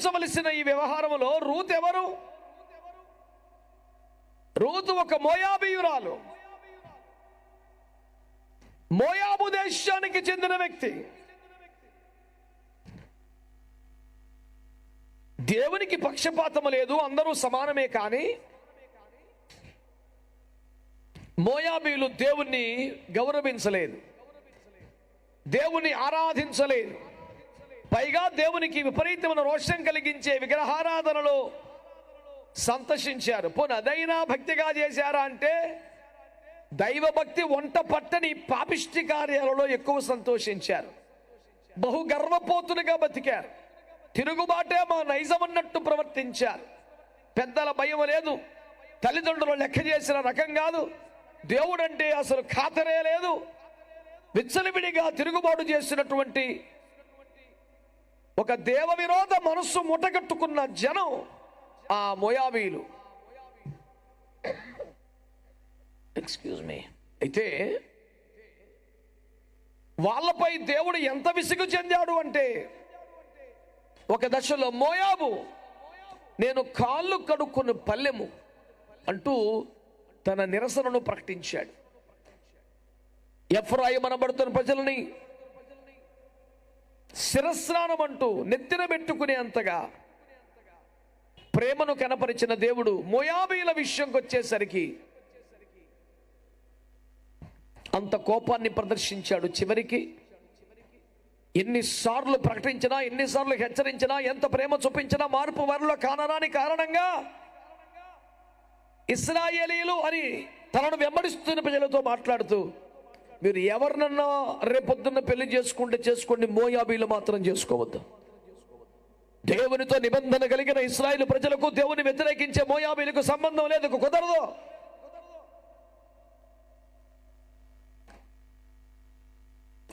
గమనించవలసిన ఈ వ్యవహారంలో రూత్ ఎవరు? రూతు ఒక మోయాబీయురాలు. మోయాబు దేశానికి చెందిన వ్యక్తి. దేవునికి పక్షపాతం లేదు అందరూ సమానమే కానీ మోయాబీలు దేవుణ్ణి గౌరవించలేదు. దేవుణ్ణి ఆరాధించలేదు. పైగా దేవునికి విపరీతమైన రోషం కలిగించే విగ్రహారాధనలో సంతోషించారు. పోనీ అదైనా భక్తిగా చేశారా అంటే దైవభక్తి వంట పట్టని పాపిష్టి కార్యాలలో ఎక్కువ సంతోషించారు. బహు గర్వపోతులుగా బతికారు. తిరుగుబాటే మా నైజమన్నట్టు ప్రవర్తించారు. పెద్దల భయం లేదు. తల్లిదండ్రులు లెక్క చేసిన రకం కాదు. దేవుడంటే అసలు ఖాతరే లేదు. విచ్చలవిడిగా తిరుగుబాటు చేసినటువంటి ఒక దేవ విరోధ మనస్సు ముటగట్టుకున్న జనం ఆ మొయాబీలు. ఎక్స్క్యూజ్ మీ అయితే వాళ్ళపై దేవుడు ఎంత విసుగు చెందాడు అంటే ఒక దశలో మోయాబు నేను కాళ్ళు కడుక్కుని పల్లెము అంటూ తన నిరసనను ప్రకటించాడు. ఎఫ్రాయి మనబడుతున్న ప్రజలని శిరస్నానం అంటూ నెత్తిన పెట్టుకునే అంతగా ప్రేమను కనపరిచిన దేవుడు మోయాబీల విషయంకి వచ్చేసరికి అంత కోపాన్ని ప్రదర్శించాడు చివరికి. ఎన్నిసార్లు ప్రకటించినా ఎన్నిసార్లు హెచ్చరించినా ఎంత ప్రేమ చూపించినా మార్పు వారిలో కానరాని కారణంగా ఇస్రాయేలీలు అని తనను వెంబడిస్తున్న ప్రజలతో మాట్లాడుతూ మీరు ఎవరినన్నా రేపొద్దున్న పెళ్ళి చేసుకుంటే చేసుకోండి మోయాబీలు మాత్రం చేసుకోవద్దు. దేవునితో నిబంధన కలిగిన ఇస్రాయిల్ ప్రజలకు దేవుని వ్యతిరేకించే మోయాబీలకు సంబంధం లేదు కుదరదు.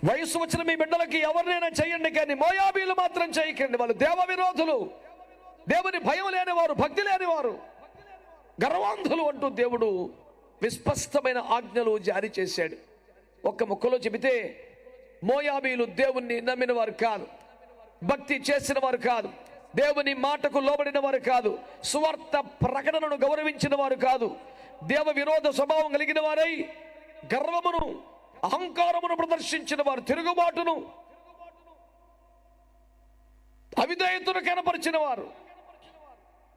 వయసు వచ్చిన మీ బిడ్డలకి ఎవరినైనా చేయండి కానీ మోయాబీలు మాత్రం చేయకండి. వాళ్ళు దేవ విరోధులు దేవుని భయం లేని వారు భక్తి లేని వారు గర్వాంధులు అంటూ దేవుడు విస్పష్టమైన ఆజ్ఞలు జారీ చేశాడు. ఒక్క ముక్కలో చెబితే మోయాబీలు దేవుణ్ణి నమ్మిన వారు కాదు. భక్తి చేసిన వారు కాదు. దేవుని మాటకు లోబడిన వారు కాదు. సువార్త ప్రకటనను గౌరవించిన వారు కాదు. దేవ విరోధ స్వభావం కలిగిన వారై గర్వమును అహంకారమును ప్రదర్శించిన వారు తిరుగుబాటును అవిధేయతను కనపరిచిన వారు.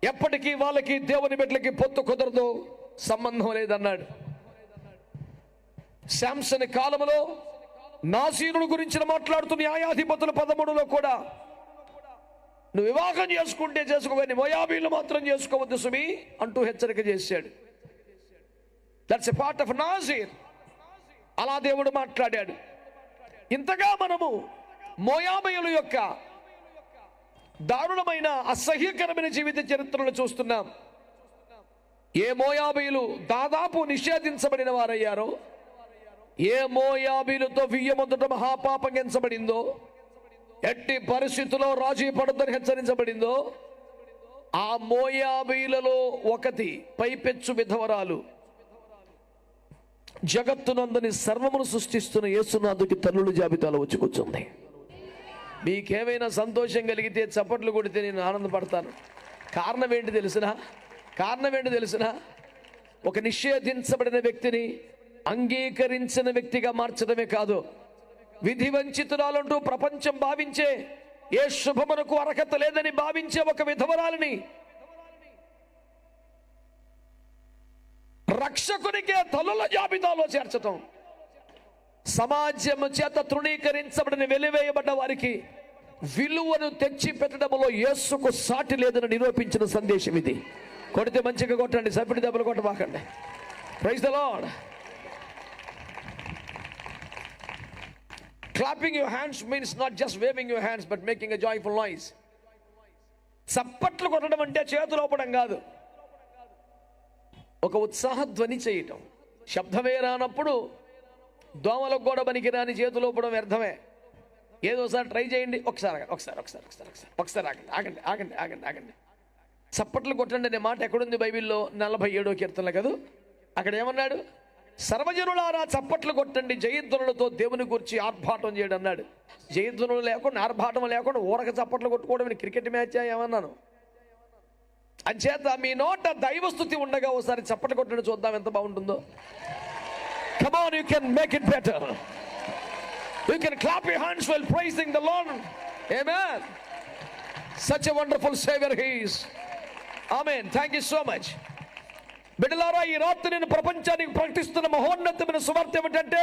ఎప్పటికీ వాళ్ళకి దేవుని బిడ్డలకి పొత్తు కుదరదు. సంబంధం లేదన్నాడు. శాంసన్ కాలంలో నాసీనుడు గురించిన మాట్లాడుతూ న్యాయాధిపతుల పదమూడులో కూడా నువ్వు వివాహం చేసుకుంటే చేసుకోవని మొయాబీలు మాత్రం చేసుకోవద్దు సుమి అంటూ హెచ్చరిక చేశాడు. That's a part of Nazir అలా దేవుడు మాట్లాడాడు. ఇంతగా మనము మోయాబయుల యొక్క దారుణమైన అసహ్యకరమైన జీవిత చరిత్రను చూస్తున్నాం. ఏ మోయాబీలు దాదాపు నిషేధించబడిన వారయ్యారో ఏ మోయాబీలతో వియ్యమొదట మహాపాపం ఎంచబడిందో? ఎట్టి పరిస్థితుల్లో రాజీ పడద్దని హెచ్చరించబడిందో? ఆ మోయాబీలలో ఒకటి పైపెచ్చు విధవరాలు. జగత్తునందని సర్వమును సృష్టిస్తున్న యేసునాథుకి తల్లుల జాబితాలో వచ్చి కూర్చుంది. మీకేమైనా సంతోషం కలిగితే చప్పట్లు కొడితే నేను ఆనందపడతాను. కారణం ఏంటి తెలిసిన? కారణం ఏంటి తెలిసిన? ఒక నిషేధించబడిన వ్యక్తిని అంగీకరించిన వ్యక్తిగా మార్చడమే కాదు విధి వంచితురాలంటూ ప్రపంచం భావించే ఏ శుభమునకు అర్హత లేదని భావించే ఒక విధవరాలని రక్షకునికే తల్లుల జాబితాలో చేర్చటం సమాజం చేత తృణీకరించబడిన వెలివేయబడ్డ వారికి విలువను తెచ్చి పెట్టడంలో యేసుకు సాటి లేదని నిరూపించిన సందేశం ఇది. కొడితే మంచిగా కొట్టండి సభ్యుడి దెబ్బలు కొట్టబాకండి. Praise the Lord clapping your hands means not just waving your hands but making a joyful noise చప్పట్లు కొట్టడం అంటే చేతులు ఊపడం కాదు. ఒక ఉత్సాహ ధ్వని చేయటం. శబ్దమే రానప్పుడు దోమలకు కూడా పనికిరాని చేతులు వ్యర్థమే. ఏదో ఒకసారి ట్రై చేయండి. ఒకసారి ఒకసారి ఒకసారి ఒకసారి ఒకసారి ఒకసారి ఆగండి. ఆగండి ఆగండి ఆగండి ఆగండి. చప్పట్లు కొట్టండి అనే మాట ఎక్కడుంది బైబిల్లో? నలభై ఏడో కీర్తనలు కదా? అక్కడ ఏమన్నాడు? సర్వజనులారా చప్పట్లు కొట్టండి జయధ్వనులతో దేవుని గురించి ఆర్భాటం చేయడం అన్నాడు. జయధ్వనులు లేకుండా ఆర్భాటం లేకుండా ఊరక చప్పట్లు కొట్టుకోవడం క్రికెట్ మ్యాచ్ ఏమన్నాను? అంచేత మీ నోట దైవస్థుతి ఉండగా ఒకసారి చప్పట్లు కొట్టండి చూద్దాం ఎంత బాగుంటుందో. Come on you can make it better you can clap you hands well praising the Lord amen such a wonderful saviour he's amen thank you so much బిడ్డలారా ఈ రాత్రి నేను ప్రపంచానికి ప్రకటిస్తున్న మహోన్నతమైన సువార్త ఏమిటంటే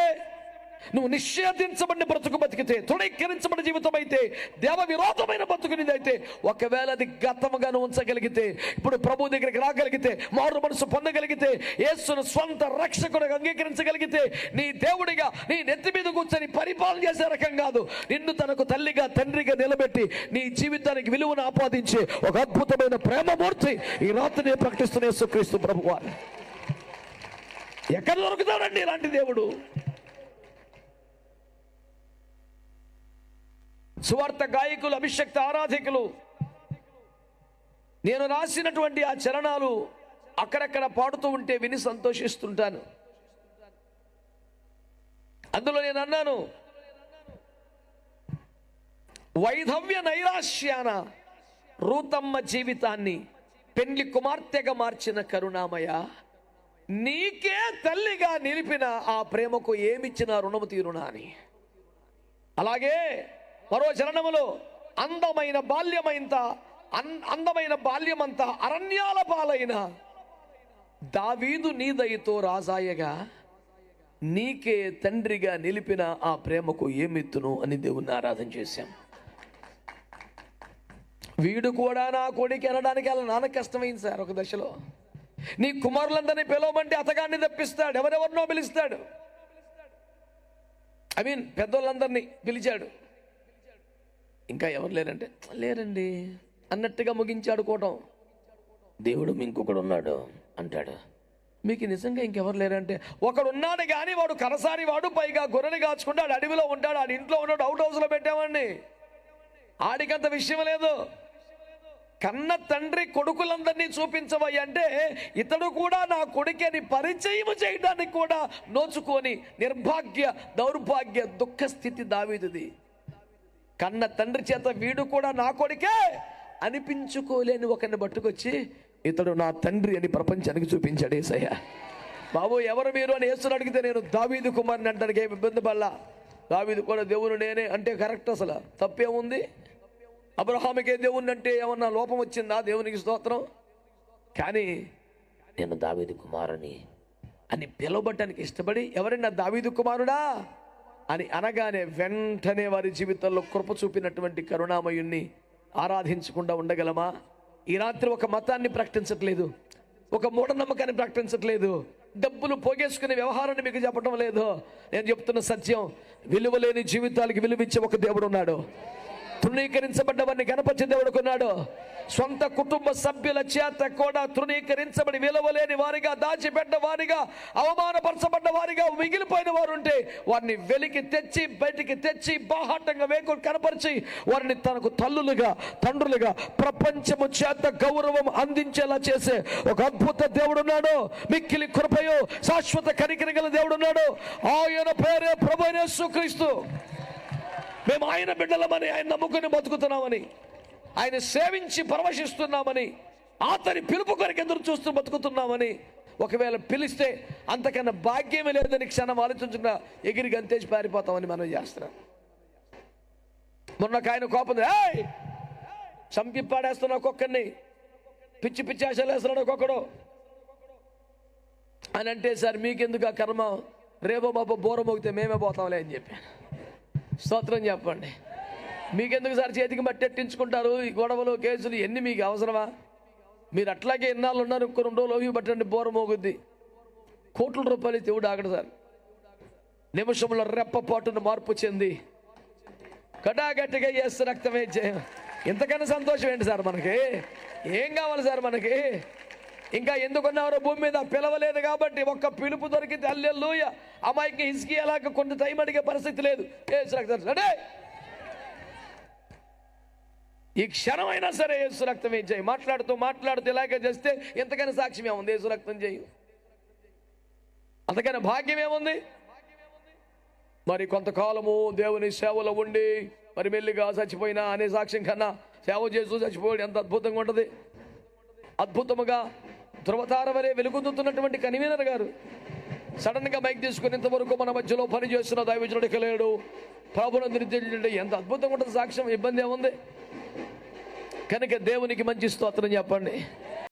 నువ్వు నిషేధించబడిన బ్రతుకు బతికితే తృణీకరించబడిన జీవితం అయితే దేవ విరోధమైన బ్రతుకునిదైతే ఒకవేళ అది గతముగాను ఉంచగలిగితే ఇప్పుడు ప్రభు దగ్గరికి రాగలిగితే మారు మనసు పొందగలిగితే యేసును స్వంత రక్షకుడిగా అంగీకరించగలిగితే నీ దేవుడిగా నీ నెత్తి మీద కూర్చొని పరిపాలన చేసే రకం కాదు. నిన్ను తనకు తల్లిగా తండ్రిగా నిలబెట్టి నీ జీవితానికి విలువను ఆపాదించే ఒక అద్భుతమైన ప్రేమమూర్తి ఈ రాత్రి ప్రకటిస్తున్న యేసుక్రీస్తు ప్రభువారి ఎక్కడ దొరుకుతాడండి ఇలాంటి దేవుడు? సువార్త గాయకులు అభిషక్త ఆరాధికులు. నేను రాసినటువంటి ఆ చరణాలు అక్కడక్కడ పాడుతూ ఉంటే విని సంతోషిస్తుంటాను. అందులో నేను అన్నాను వైధవ్య నైరాశ్యాన రూతమ్మ జీవితాన్ని పెండ్లి కుమార్తెగా మార్చిన కరుణామయ నీకే తల్లిగా నిలిపిన ఆ ప్రేమకు ఏమిచ్చిన రుణము తీరునా అని. అలాగే మరో చరణములో అందమైన బాల్యమైంత అన్- అందమైన బాల్యమంతా అరణ్యాల పాలైన దావీదు నీ దయతో రాజాయగా నీకే తండ్రిగా నిలిపిన ఆ ప్రేమకు ఏమిత్తును అని దేవుణ్ణి ఆరాధన చేశాం. వీడు కూడా నా కొడుకు అనడానికి అలా నాన్న కష్టమైంది సార్ ఒక దశలో. నీ కుమారులందరినీ పిలవమంటే అతగాన్ని తప్పిస్తాడు ఎవరెవరినో పిలుస్తాడు. ఐ మీన్ పెద్దోళ్ళందరినీ పిలిచాడు. ఇంకా ఎవరు లేరంటే లేరండి. అన్నట్టుగా ముగించాడు కోటం. దేవుడు ఇంకొకడు ఉన్నాడు అంటాడు. మీకు నిజంగా ఇంకెవరు లేరంటే ఒకడు ఉన్నాడు కానీ వాడు కరసారి వాడు పైగా గొర్రెని కాచుకుంటాడు అడవిలో ఉంటాడు ఆడి ఇంట్లో ఉన్నాడు అవుట్ హౌస్లో పెట్టామండి ఆడికంత విషయం లేదు. కన్న తండ్రి కొడుకులందరినీ చూపించవయ్య అంటే ఇతడు కూడా నా కొడుకని పరిచయం చేయడానికి కూడా నోచుకొని నిర్భాగ్య దౌర్భాగ్య దుఃఖ స్థితి దావీదుది. కన్న తండ్రి చేత వీడు కూడా నా కొడుకే అనిపించుకోలేని ఒకరిని పట్టుకొచ్చి ఇతడు నా తండ్రి అని ప్రపంచానికి చూపించాడు ఏసయ్య. బాబు ఎవరు మీరు? అని వేస్తున్న అడిగితే నేను దావీదు కుమార్ని అంటానికి ఏమి ఇబ్బంది పడలా. దావీదు కూడా దేవుడు నేనే అంటే కరెక్ట్ అసలు. తప్పేముంది? అబ్రహామికే దేవుణ్ణి అంటే ఏమన్నా లోపం వచ్చిందా? దేవునికి స్తోత్రం. కానీ నేను దావీదు కుమారుని అని పిలవబడటానికి ఇష్టపడి ఎవరైనా దావీదు కుమారుడా? అని అనగానే వెంటనే వారి జీవితంలో కృప చూపినటువంటి కరుణామయుణ్ణి ఆరాధించకుండా ఉండగలమా? ఈ రాత్రి ఒక మతాన్ని ప్రకటించట్లేదు. ఒక మూఢనమ్మకాన్ని ప్రకటించట్లేదు. డబ్బులు పోగేసుకునే వ్యవహారాన్ని మీకు చెప్పడం లేదు. నేను చెప్తున్న సత్యం విలువలేని జీవితాలకి విలువిచ్చే ఒక దేవుడు ఉన్నాడు తృణీకరించబడ్డవారిని గణపతి దేవుడు కొన్నాడు సొంత కుటుంబ సభ్యుల చేత కూడా తృణీకరించబడి విలువలేని వారిగా దాచిపెట్ట వారిగా అవమానపరచబడ్డ వారిగా మిగిలిపోయిన వారు ఉంటే వారిని వెలికి తెచ్చి బయటికి తెచ్చి బాహాటంగా వేకుడు కనపరిచి వారిని తనకు తల్లులుగా తండ్రులుగా ప్రపంచము చేత గౌరవం అందించేలా చేసే ఒక అద్భుత దేవుడు ఉన్నాడు మిక్కిలి కృపయో శాశ్వత కనికరగల దేవుడు ఉన్నాడు ఆయన పేరే ప్రభు క్రీస్తు మేము ఆయన బిడ్డలమని ఆయన నమ్ముకుని బతుకుతున్నామని ఆయన సేవించి పరవశిస్తున్నామని అతని పిలుపు కొరకు ఎదురు చూస్తూ బతుకుతున్నామని ఒకవేళ పిలిస్తే అంతకన్నా భాగ్యమే లేదని క్షణం ఆలోచించకుండా ఎగిరి గంతేసి పారిపోతామని మనం చేస్తున్నాం. మొన్న ఆయన కోపం ఏయ్! చంపి పాడేస్తున్న ఒక్కొక్కరిని పిచ్చి పిచ్చి ఆశలు వేస్తున్నాడు ఒక్కొక్కడు. అని అంటే సార్ మీకెందుకు ఆ కర్మ? రేపో బాబు బోర మోగితే మేమే పోతాంలే అని చెప్పాను స్తోత్రం చెప్పండి. మీకెందుకు సార్ చేతికి మట్టెట్టించుకుంటారు ఈ గొడవలు కేసులు ఎన్ని మీకు అవసరమా? మీరు అట్లాగే ఎన్నాళ్ళు ఉన్నారు ఇంకో రెండు రోజులు పట్టండి బోర మోగుద్ది. కోట్ల రూపాయలు దేవుడు ఆగడు సార్. నిమిషంలో రెప్పపాటును మార్పు చెంది. కటాగట్టిగా చేస్తే రక్తమే జయం. ఇంతకన్నా సంతోషం ఏంటి సార్ మనకి? ఏం కావాలి సార్ మనకి? ఇంకా ఎందుకున్నారో భూమి మీద పిలవలేదు కాబట్టి ఒక్క పిలుపు దొరికితే అల్లెల్లుయ అమ్మాయికి ఇసుకి అలాగ కొంత టైం అడిగే పరిస్థితి లేదు. ఏసు ఈ క్షణమైనా సరే యేసు రక్తం ఏం చేయి? మాట్లాడుతూ మాట్లాడుతూ ఇలాగే చేస్తే ఎంతకైనా సాక్ష్యం ఏముంది? యేసు రక్తం చేయు. అంతకైనా భాగ్యం ఏముంది? మరి కొంతకాలము దేవుని సేవలో ఉండి మరి మెల్లిగా చచ్చిపోయినా అనే సాక్ష్యం కన్నా సేవ చేస్తూ చచ్చిపోయాడు. ఎంత అద్భుతంగా ఉంటుంది? అద్భుతముగా ధృవతార వలె వెలుగుతున్నటువంటి కన్వీనర్ గారు. సడన్గా మైక్ తీసుకుని ఇంతవరకు మన మధ్యలో పని చేస్తున్న దైవజనుడికి లేడు. ప్రభునందరి తెలియజేయండి ఎంత అద్భుతంగా ఉంటుంది సాక్ష్యం. ఇబ్బంది ఏముంది? కనుక దేవునికి మంచి స్తోత్రం చెప్పండి.